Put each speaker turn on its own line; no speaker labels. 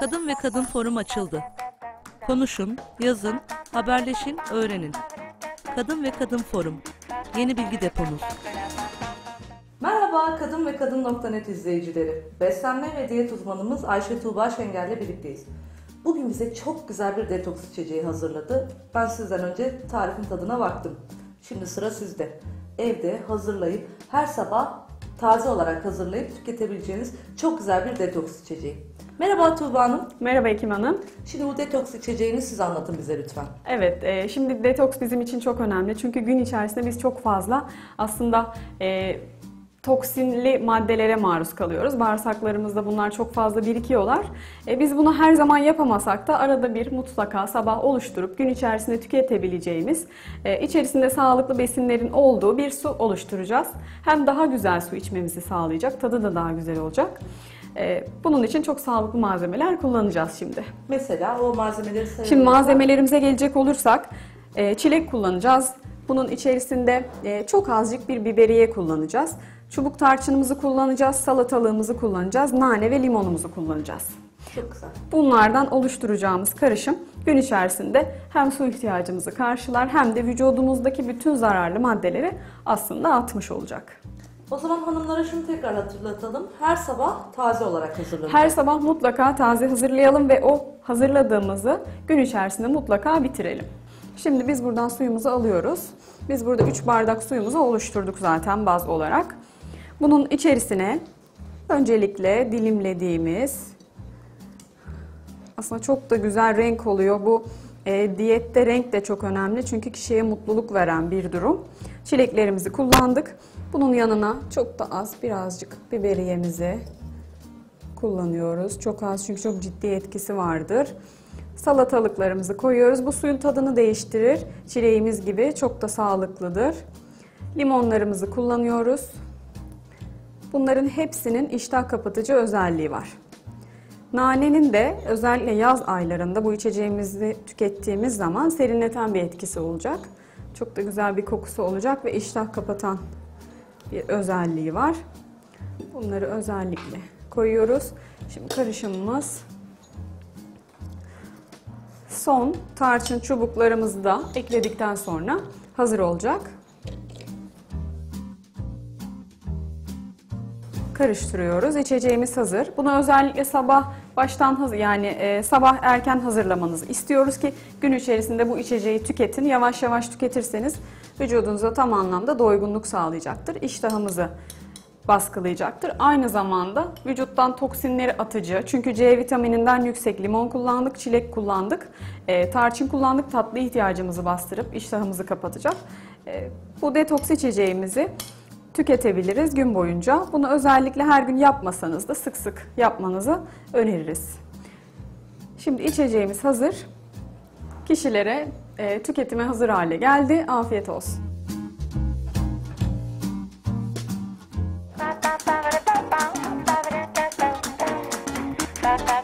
Kadın ve Kadın Forum açıldı. Konuşun, yazın, haberleşin, öğrenin. Kadın ve Kadın Forum. Yeni bilgi deponuz. Merhaba Kadın ve Kadın.net izleyicileri. Beslenme ve diyet uzmanımız Ayşe Tuğba Şengel'le birlikteyiz. Bugün bize çok güzel bir detoks içeceği hazırladı. Ben sizden önce tarifin tadına baktım. Şimdi sıra sizde. Evde hazırlayıp her sabah taze olarak hazırlayıp tüketebileceğiniz çok güzel bir detoks içeceği. Merhaba Tuğba Hanım.
Merhaba Ekim Hanım.
Şimdi bu detoks içeceğini siz anlatın bize lütfen.
Evet, e, şimdi detoks bizim için çok önemli. Çünkü gün içerisinde biz çok fazla aslında e, toksinli maddelere maruz kalıyoruz. Bağırsaklarımızda bunlar çok fazla birikiyorlar. E, biz bunu her zaman yapamasak da arada bir mutlaka sabah oluşturup gün içerisinde tüketebileceğimiz, e, içerisinde sağlıklı besinlerin olduğu bir su oluşturacağız. Hem daha güzel su içmemizi sağlayacak, tadı da daha güzel olacak. E, bunun için çok sağlıklı malzemeler kullanacağız şimdi.
Mesela o malzemeleri sayalım.
Şimdi malzemelerimize gelecek olursak e, çilek kullanacağız. Bunun içerisinde e, çok azıcık bir biberiye kullanacağız. Çubuk tarçınımızı kullanacağız, salatalığımızı kullanacağız, nane ve limonumuzu kullanacağız.
Çok güzel.
Bunlardan oluşturacağımız karışım gün içerisinde hem su ihtiyacımızı karşılar hem de vücudumuzdaki bütün zararlı maddeleri aslında atmış olacak.
O zaman hanımlara şunu tekrar hatırlatalım. Her sabah taze olarak hazırlanacak.
Her sabah mutlaka taze hazırlayalım ve o hazırladığımızı gün içerisinde mutlaka bitirelim. Şimdi biz buradan suyumuzu alıyoruz. Biz burada 3 bardak suyumuzu oluşturduk zaten baz olarak. Bunun içerisine öncelikle dilimlediğimiz aslında çok da güzel renk oluyor. Bu e, diyette renk de çok önemli çünkü kişiye mutluluk veren bir durum. Çileklerimizi kullandık. Bunun yanına çok da az birazcık biberiyemizi kullanıyoruz. Çok az çünkü çok ciddi etkisi vardır. Salatalıklarımızı koyuyoruz. Bu suyun tadını değiştirir. Çileğimiz gibi çok da sağlıklıdır. Limonlarımızı kullanıyoruz. Bunların hepsinin iştah kapatıcı özelliği var. Nanenin de özellikle yaz aylarında bu içeceğimizi tükettiğimiz zaman serinleten bir etkisi olacak. Çok da güzel bir kokusu olacak ve iştah kapatan bir özelliği var. Bunları özellikle koyuyoruz. Şimdi karışımımız son tarçın çubuklarımızı da ekledikten sonra hazır olacak. karıştırıyoruz. İçeceğimiz hazır. Bunu özellikle sabah baştan hazır yani e, sabah erken hazırlamanızı istiyoruz ki gün içerisinde bu içeceği tüketin. Yavaş yavaş tüketirseniz vücudunuza tam anlamda doygunluk sağlayacaktır. İştahımızı baskılayacaktır. Aynı zamanda vücuttan toksinleri atıcı. Çünkü C vitamininden yüksek limon kullandık, çilek kullandık, e, tarçın kullandık. Tatlı ihtiyacımızı bastırıp iştahımızı kapatacak. E, bu detoks içeceğimizi tüketebiliriz gün boyunca. Bunu özellikle her gün yapmasanız da sık sık yapmanızı öneririz. Şimdi içeceğimiz hazır. Kişilere e, tüketime hazır hale geldi. Afiyet olsun. ta ta